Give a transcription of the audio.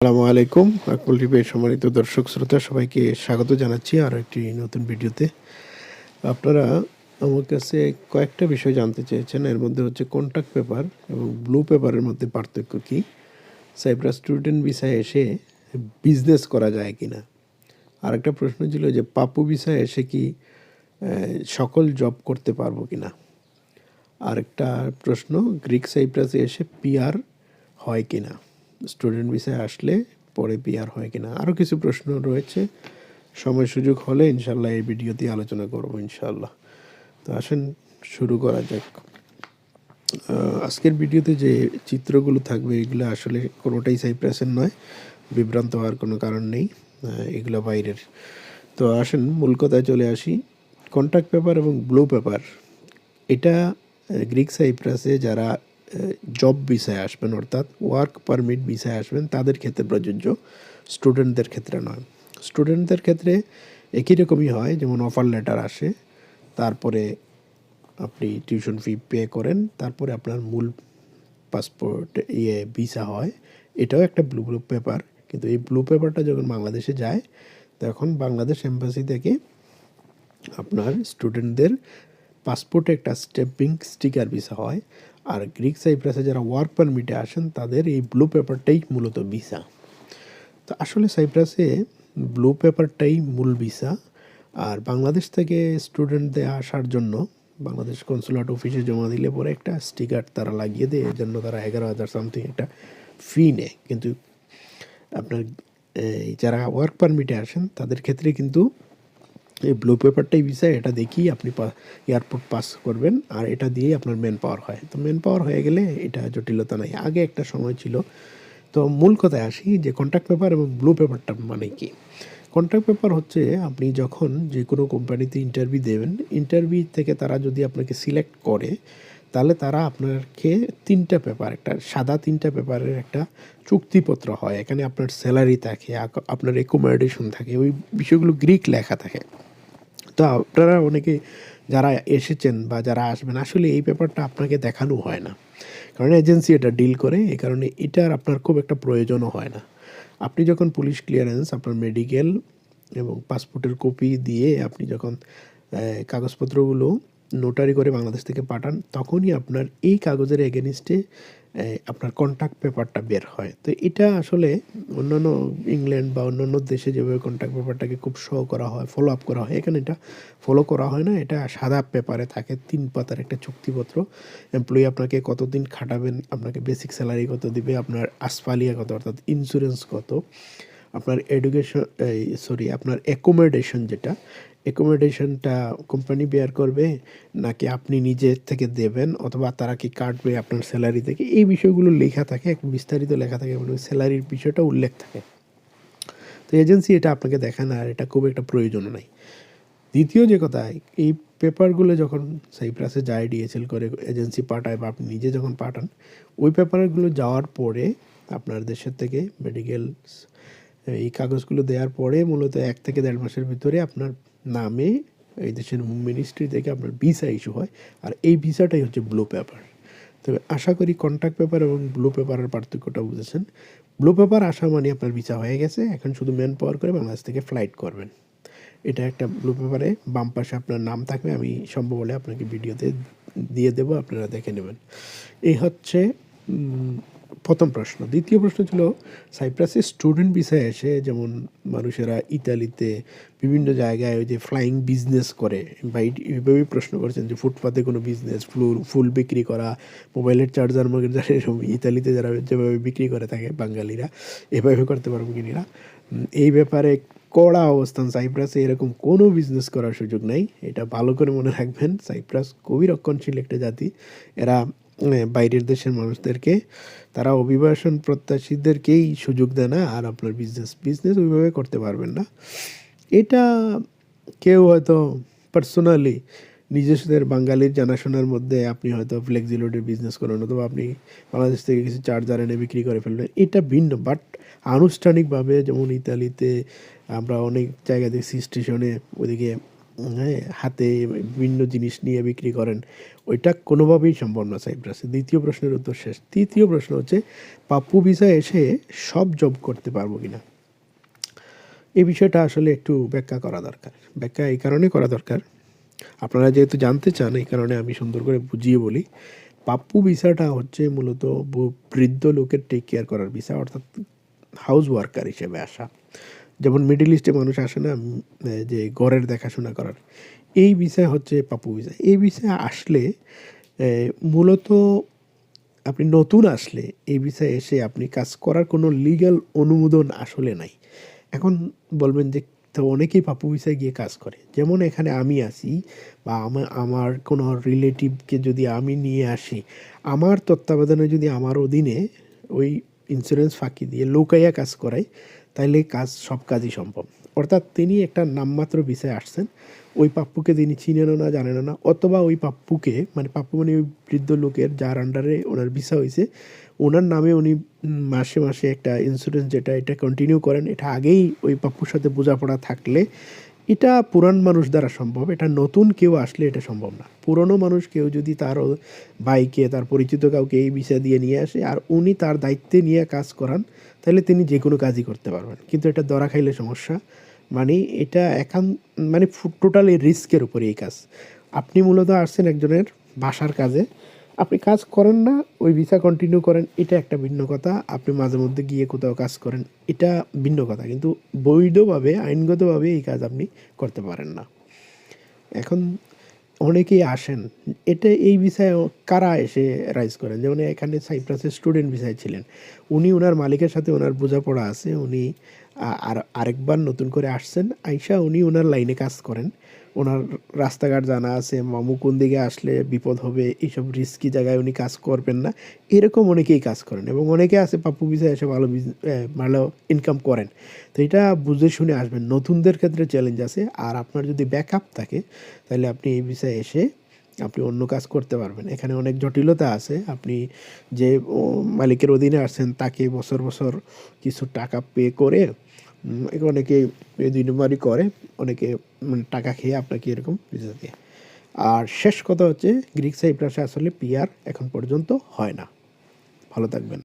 আসসালামু আলাইকুম। আকবল টিভির সম্মানিত দর্শক শ্রোতা, সবাইকে স্বাগত জানাচ্ছি আর একটি নতুন ভিডিওতে। আপনারা আমার কাছে কয়েকটা বিষয় জানতে চেয়েছেন। এর মধ্যে হচ্ছে কন্ট্যাক্ট পেপার এবং ব্লু পেপারের মধ্যে পার্থক্য কী? সাইপ্রাস স্টুডেন্ট ভিসায় এসে বিজনেস করা যায় কি না আরেকটা প্রশ্ন ছিল যে, পাপু ভিসায় এসে কি সকল জব করতে পারব কি না আরেকটা প্রশ্ন গ্রিক সাইপ্রাসে এসে পিআর হয় কিনা? স্টুডেন্ট ভিসায় আসলে পরে পিআর হয় কিনা? আরও কিছু প্রশ্ন রয়েছে। সময় সুযোগ হলে ইনশাল্লাহ এই ভিডিওতে আলোচনা করব ইনশাল্লাহ তো আসেন, শুরু করা যাক। আজকের ভিডিওতে যে চিত্রগুলো থাকবে, এগুলো আসলে কোনোটাই সাইপ্রাসের নয়। বিভ্রান্ত হওয়ার কোনো কারণ নেই। এগুলো বাইরের। তো আসেন, মূল কথায় চলে আসি। কন্ট্যাক্ট পেপার এবং ব্লু পেপার এটা গ্রিক সাইপ্রাসে যারা জব ভিসায় আসবেন, অর্থাৎ ওয়ার্ক পারমিট ভিসায় আসবেন, তাদের ক্ষেত্রে প্রযোজ্য স্টুডেন্টদের ক্ষেত্রে নয়। স্টুডেন্টদের ক্ষেত্রে একই রকমই হয়, যেমন অফার লেটার আসে, তারপরে আপনি টিউশন ফি পে করেন, তারপরে আপনার মূল পাসপোর্ট ইয়ে ভিসা হয়। এটাও একটা ব্লু ব্লু পেপার কিন্তু এই ব্লু পেপারটা যখন বাংলাদেশে যায়, তখন বাংলাদেশ এম্বাসি থেকে আপনার স্টুডেন্টদের পাসপোর্টে একটা স্টেম্পিং স্টিকার ভিসা হয়। আর গ্রিক সাইপ্রাসে যারা ওয়ার্ক পারমিটে আসেন, তাদের এই ব্লু পেপারটাই মূলত ভিসা। তো আসলে সাইপ্রাসে ব্লু পেপারটাই মূল ভিসা। আর বাংলাদেশ থেকে স্টুডেন্টদের আসার জন্য বাংলাদেশ কনসুলেট অফিসে জমা দিলে পরে একটা স্টিকার তারা লাগিয়ে দেয়, এর জন্য তারা এগারো হাজার সামথিং একটা ফি নেয়। কিন্তু আপনার যারা ওয়ার্ক পারমিটে আসেন, তাদের ক্ষেত্রে কিন্তু এই ব্লু পেপারটাই ভিসা এটা দেখেই আপনি এয়ারপোর্ট পাস করবেন, আর এটা দিয়েই আপনার ম্যান পাওয়ার হয়। তো ম্যান পাওয়ার হয়ে গেলে এটা জটিলতা নাই। আগে একটা সময় ছিল। তো মূল কথায় আসি যে কন্ট্যাক্ট পেপার এবং ব্লু পেপারটা মানে কি? কন্ট্যাক্ট পেপার হচ্ছে আপনি যখন যে কোনো কোম্পানিতে ইন্টারভিউ দেবেন ইন্টারভিউ থেকে তারা যদি আপনাকে সিলেক্ট করে, তাহলে তারা আপনাকে তিনটা পেপার একটা সাদা তিনটা পেপারের একটা চুক্তিপত্র হয়। এখানে আপনার স্যালারি থাকে আপনার রেকমেন্ডেশন থাকে, ওই বিষয়গুলো গ্রিক লেখা থাকে। তো আপনারা অনেকে যারা এসেছেন বা যারা আসবেন, আসলে এই ব্যাপারটা আপনাকে দেখানো হয় না। কারণ এজেন্সি এটা ডিল করে এই কারণে এটার আপনার খুব একটা প্রয়োজনও হয় না। আপনি যখন পুলিশ ক্লিয়ারেন্স, আপনার মেডিকেল এবং পাসপোর্টের কপি দিয়ে আপনি যখন কাগজপত্রগুলো নোটারি করে বাংলাদেশ থেকে পাঠান, তখনই আপনার এই কাগজের এগেনিস্টে আপনার কন্ট্যাক্ট পেপারটা বের হয়। তো এটা আসলে অন্যান্য ইংল্যান্ড বা অন্যান্য দেশে যেভাবে কন্ট্যাক্ট পেপারটাকে খুব শো করা হয় ফলো আপ করা হয়, এখানে এটা ফলো করা হয় না, এটা সাদা পেপারে থাকে, তিন পাতার একটা চুক্তিপত্র। এমপ্লয়ি আপনাকে কতদিন খাটাবেন, আপনাকে বেসিক স্যালারি কত দিবে, আপনার আসফালিয়া কত, অর্থাৎ ইন্স্যুরেন্স কত। আপনার এডুকেশন এই সরি আপনার অ্যাকোমোডেশন যেটা অ্যাকোমোডেশনটা কোম্পানি বেয়ার করবে, নাকি আপনি নিজে থেকে দেবেন, অথবা তারা কি কাটবে আপনার স্যালারি থেকে? এই বিষয়গুলো লেখা থাকে, এক বিস্তারিত লেখা থাকে, এবং স্যালারির বিষয়টা উল্লেখ থাকে। তো এজেন্সি এটা আপনাকে দেখায় না, আর এটা খুব একটা প্রয়োজনও নাই। দ্বিতীয় যে কথা, এই পেপারগুলো যখন সাইপ্রাসে যায় ডিএসএল করে এজেন্সি পাঠায়, বা আপনি নিজে যখন পাঠান, ওই পেপারগুলো যাওয়ার পরে আপনার দেশের থেকে মেডিকেল এই কাগজগুলো দেওয়ার পরে মূলত এক থেকে দেড় মাসের ভিতরে আপনার নামে এই দেশের মিনিস্ট্রি থেকে আপনার ভিসা ইস্যু হয়। আর এই ভিসাটাই হচ্ছে ব্লু পেপার তবে আশা করি কন্ট্যাক্ট পেপার এবং ব্লু পেপারের পার্থক্যটা বুঝেছেন। ব্লু পেপার আসা মানে আপনার ভিসা হয়ে গেছে, এখন শুধু ম্যান পাওয়ার করে বাংলাদেশ থেকে ফ্লাইট করবেন। এটা একটা ব্লু পেপারে বাম পাশে আপনার নাম থাকবে, আমি সম্ভব হলে আপনাকে ভিডিওতে দিয়ে দেবো, আপনারা দেখে নেবেন। এই হচ্ছে প্রথম প্রশ্ন। দ্বিতীয় প্রশ্ন ছিল সাইপ্রাসে স্টুডেন্ট ভিসায় এসে যেমন মানুষেরা ইতালিতে বিভিন্ন জায়গায় ওই যে ফ্লাইং বিজনেস করে, বা এইভাবেই প্রশ্ন করছেন যে ফুটপাতে কোনো বিজনেস ফুল ফুল বিক্রি করা, মোবাইলের চার্জার মার্কেট যারা ইতালিতে যারা যেভাবে বিক্রি করে থাকে বাঙালিরা, এভাবে করতে পারব কি না? এই ব্যাপারে কড়া অবস্থান, সাইপ্রাসে এরকম কোনো বিজনেস করার সুযোগ নেই। এটা ভালো করে মনে রাখবেন, সাইপ্রাস খুবই রক্ষণশীল একটা জাতি। এরা বাইরের দেশের মানুষদেরকে, তারা অভিবাসন প্রত্যাশীদেরকেই সুযোগ দেয় না, আর আপনার বিজনেস বিজনেস ওইভাবে করতে পারবেন না। এটা কেউ হয়তো পার্সোনালি নিজস্বদের বাঙালির জানাশোনার মধ্যে আপনি হয়তো ফ্লেক্সিলোডের বিজনেস করেন, অথবা আপনি বাংলাদেশ থেকে কিছু চার্জার এনে বিক্রি করে ফেলবেন এটা ভিন্ন। বাট আনুষ্ঠানিকভাবে যেমন ইতালিতে আমরা অনেক জায়গা দেখছি স্টেশনে হ্যাঁ হাতে বিভিন্ন জিনিস নিয়ে বিক্রি করেন, ওইটা কোনোভাবেই সম্ভব না সাইপ্রাসে। দ্বিতীয় প্রশ্নের উত্তর শেষ। তৃতীয় প্রশ্ন হচ্ছে, পাপ্পু ভিসা এসে সব জব করতে পারব কিনা? এই বিষয়টা আসলে একটু ব্যাখ্যা করা দরকার। ব্যাখ্যা এই কারণে করা দরকার। আপনারা যেহেতু জানতে চান, এই কারণে আমি সুন্দর করে বুঝিয়ে বলি। পাপ্পু ভিসাটা হচ্ছে মূলত বৃদ্ধ লোকের টেক কেয়ার করার ভিসা, অর্থাৎ হাউস ওয়ার্কার হিসেবে আসা। যেমন মিডল ইস্টে মানুষ আসে না যে ঘরের দেখাশোনা করার। এই বিষয় হচ্ছে পাপু ভিসা এই বিষয়ে আসলে মূলত আপনি নতুন আসলে এই বিষয়ে এসে আপনি কাজ করার কোনো লিগ্যাল অনুমোদন আসলে নাই। এখন বলবেন যে, তো অনেকেই পাপু ভিসায় গিয়ে কাজ করে। যেমন এখানে আমি আসি বা আমার আমার কোনো রিলেটিভকে যদি আমি নিয়ে আসি, আমার তত্ত্বাবধানে যদি আমার অধীনে ওই ইন্স্যুরেন্স ফাঁকি দিয়ে লোকাইয়া কাজ করাই তাহলে কাজ, সব কাজই সম্ভব। অর্থাৎ তিনি একটা নামমাত্র বিষয়ে আসছেন। ওই পাপ্পুকে তিনি চিনেনও না, জানেনও না, অথবা ওই পাপ্পুকে মানে পাপ্পু মানে ওই বৃদ্ধ লোকের যার আন্ডারে ওনার ভিসা হয়েছে, ওনার নামে উনি মাসে মাসে একটা ইন্স্যুরেন্স যেটা, এটা কন্টিনিউ করেন। এটা আগেই ওই পাপ্পুর সাথে বোঝাপড়া থাকলে এটা পুরান মানুষ দ্বারা সম্ভব, এটা নতুন কেউ আসলে এটা সম্ভব না। পুরনো মানুষ কেউ যদি তার বাইকে তার পরিচিত কাউকে এই বিষয় দিয়ে নিয়ে আসে, আর উনি তার দায়িত্বে নিয়ে কাজ করান, তাহলে তিনি যে কোনো কাজই করতে পারবেন। কিন্তু এটা দরা খাইলে সমস্যা। মানে এটা একান মানে টোটালি রিস্কের উপরে এই কাজ। আপনি মূলত আসছেন একজনের বাসার কাজে আপনি কাজ করেন না, ওই ভিসা কন্টিনিউ করেন, এটা একটা ভিন্ন কথা। আপনি মাঝে মধ্যে গিয়ে কোথাও কাজ করেন, এটা ভিন্ন কথা। কিন্তু বৈধভাবে, আইনগতভাবে এই কাজ আপনি করতে পারেন না। এখন অনেকেই আসেন, এটা এই বিষয়ে কারা এসে রাইজ করেন? যেমন এখানে সাইপ্রাসের স্টুডেন্ট বিষয় ছিলেন। উনি ওনার মালিকের সাথে ওনার বোঝাপড়া আছে, উনি আর, আরেকবার নতুন করে আসছেন, আইসা উনি ওনার লাইনে কাজ করেন। ওনার রাস্তাঘাট জানা আছে, মামু কোন দিকে আসলে বিপদ হবে, এইসব রিস্কি জায়গায় উনি কাজ করবেন না। এরকম অনেকেই কাজ করেন এবং অনেকে আছে পাপ্পু বিষয়ে এসে ভালো ভালো ইনকাম করেন। তো এটা বুঝে শুনে আসবেন, নতুনদের ক্ষেত্রে চ্যালেঞ্জ আছে। আর আপনার যদি ব্যাকআপ থাকে, তাহলে আপনি এই বিষয়ে এসে আপনি অন্য কাজ করতে পারবেন। এখানে অনেক জটিলতা আছে। আপনি যে মালিকের অধীনে আসছেন, তাকে বছর বছর কিছু টাকা পে করে অনেকে এই দুই নম্বরই করে, অনেকে মানে টাকা খেয়ে আপনাকে এরকম ভিসা দিয়ে। আর শেষ কথা হচ্ছে গ্রিক সাইপ্রাসে আসলে পিয়ার এখন পর্যন্ত হয় না। ভালো থাকবেন।